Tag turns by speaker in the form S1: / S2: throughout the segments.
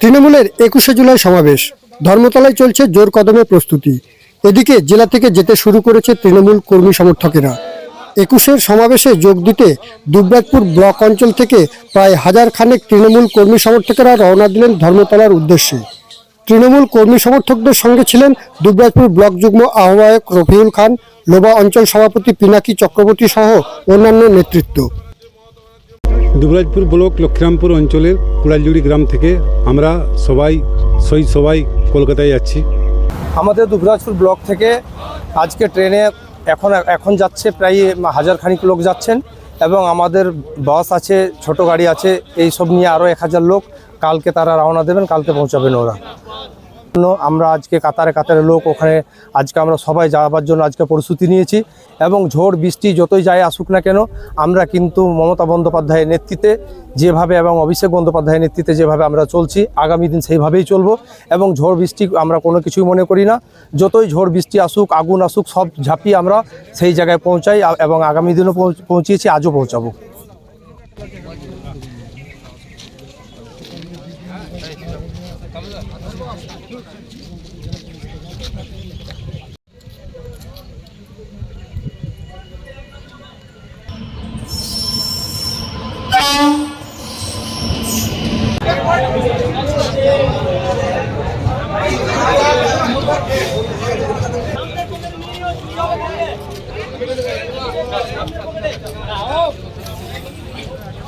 S1: তৃণমূলের একুশে জুলাই সমাবেশ। ধর্মতলায় চলছে জোর কদমে প্রস্তুতি। এদিকে জেলা থেকে যেতে শুরু করেছে তৃণমূল কর্মী সমর্থকেরা। একুশের সমাবেশে যোগ দিতে দুবরাজপুর ব্লক অঞ্চল থেকে প্রায় হাজার খানেক তৃণমূল কর্মী সমর্থকেরা রওনা দিলেন ধর্মতলার উদ্দেশ্যে। তৃণমূল কর্মী সমর্থকদের সঙ্গে ছিলেন দুবরাজপুর ব্লক যুগ্ম আহ্বায়ক রফিউল খান, লোবা অঞ্চল সভাপতি পিনাকি চক্রবর্তী সহ অন্যান্য নেতৃত্ব।
S2: দুবরাজপুর ব্লক লক্ষ্মীরামপুর অঞ্চলের কুড়ালজুড়ি গ্রাম থেকে আমরা সবাই, সই সবাই কলকাতায় যাচ্ছি।
S3: আমাদের দুবরাজপুর ব্লক থেকে আজকে ট্রেনে এখন এখন যাচ্ছে প্রায় হাজারখানিক লোক যাচ্ছেন এবং আমাদের বাস আছে, ছোট গাড়ি আছে, এই সব নিয়ে আরও এক হাজার লোক। কালকে তারা রওনা দেবেন, কালকে পৌঁছাবেন ওরা। আমরা আজকে কাতারে কাতারে লোক ওখানে আজকে আমরা সবাই যাওয়ার জন্য আজকে প্রস্তুতি নিয়েছি এবং ঝড় বৃষ্টি যতই যায় আসুক না কেন, আমরা কিন্তু মমতা বন্দ্যোপাধ্যায়ের নেতৃত্বে যেভাবে এবং অভিষেক বন্দ্যোপাধ্যায়ের নেতৃত্বে যেভাবে আমরা চলছি, আগামী দিন সেইভাবেই চলবো এবং ঝড় বৃষ্টি আমরা কোনো কিছুই মনে করি না। যতই ঝড় বৃষ্টি আসুক, আগুন আসুক, সব ঝাঁপিয়ে আমরা সেই জায়গায় পৌঁছাই এবং আগামী দিনও পৌঁছ- পৌঁছিয়েছি, আজও পৌঁছাবো।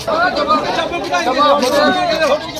S3: 잡아, 잡아, 잡아,